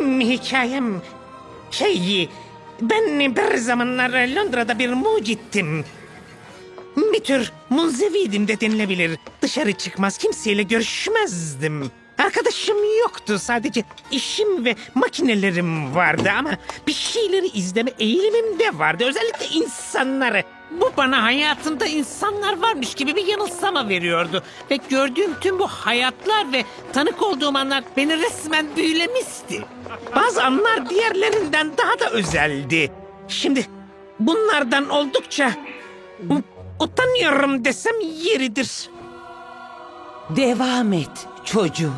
benim hikayem şey ben bir zamanlar Londra'da bir mucittim. Bir tür munzeviydim de denilebilir. Dışarı çıkmaz kimseyle görüşmezdim. Arkadaşım yoktu sadece işim ve makinelerim vardı ama bir şeyleri izleme eğilimim de vardı. Özellikle insanları. Bu bana hayatımda insanlar varmış gibi bir yanılsama veriyordu. Ve gördüğüm tüm bu hayatlar ve tanık olduğum anlar beni resmen büyülemişti. Bazı anlar diğerlerinden daha da özeldi. Şimdi bunlardan oldukça utanıyorum desem yeridir. Devam et çocuğum.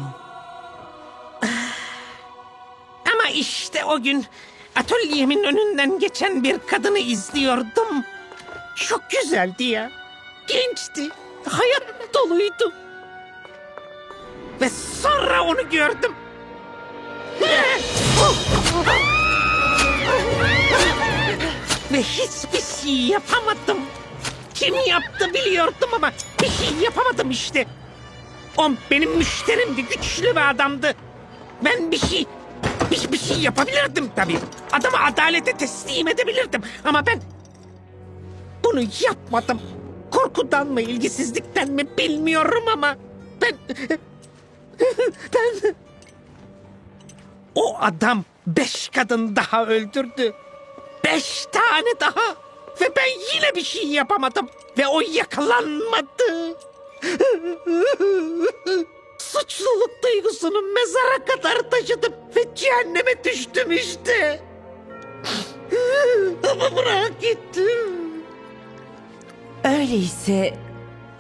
Ama işte o gün atölyemin önünden geçen bir kadını izliyordum. Çok güzeldi ya. Gençti. Hayat doluydu. Ve sonra onu gördüm. Ve hiçbir şey yapamadım. Kim yaptı biliyordum ama bir şey yapamadım işte. O benim müşterimdi, güçlü bir adamdı. Ben bir şey, bir, bir şey yapabilirdim tabii. Adamı adalete teslim edebilirdim. Ama ben bunu yapmadım. Korkudan mı, ilgisizlikten mi bilmiyorum ama ben... ben... O adam beş kadın daha öldürdü. Beş tane daha. Ve ben yine bir şey yapamadım. Ve o yakalanmadı. Suçluluk duygusunu mezara kadar taşıdım ve cehenneme düştüm işte. Ama bırak gittim. Öyleyse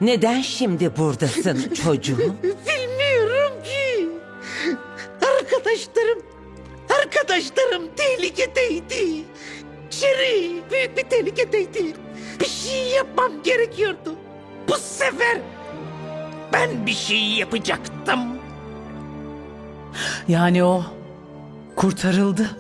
neden şimdi buradasın çocuğum? Bilmiyorum ki. Arkadaşlarım, arkadaşlarım tehlikedeydi. Şeri büyük bir tehlikedeydi. Bir şey yapmam gerekiyordu. Bu sefer ben bir şey yapacaktım. Yani o kurtarıldı.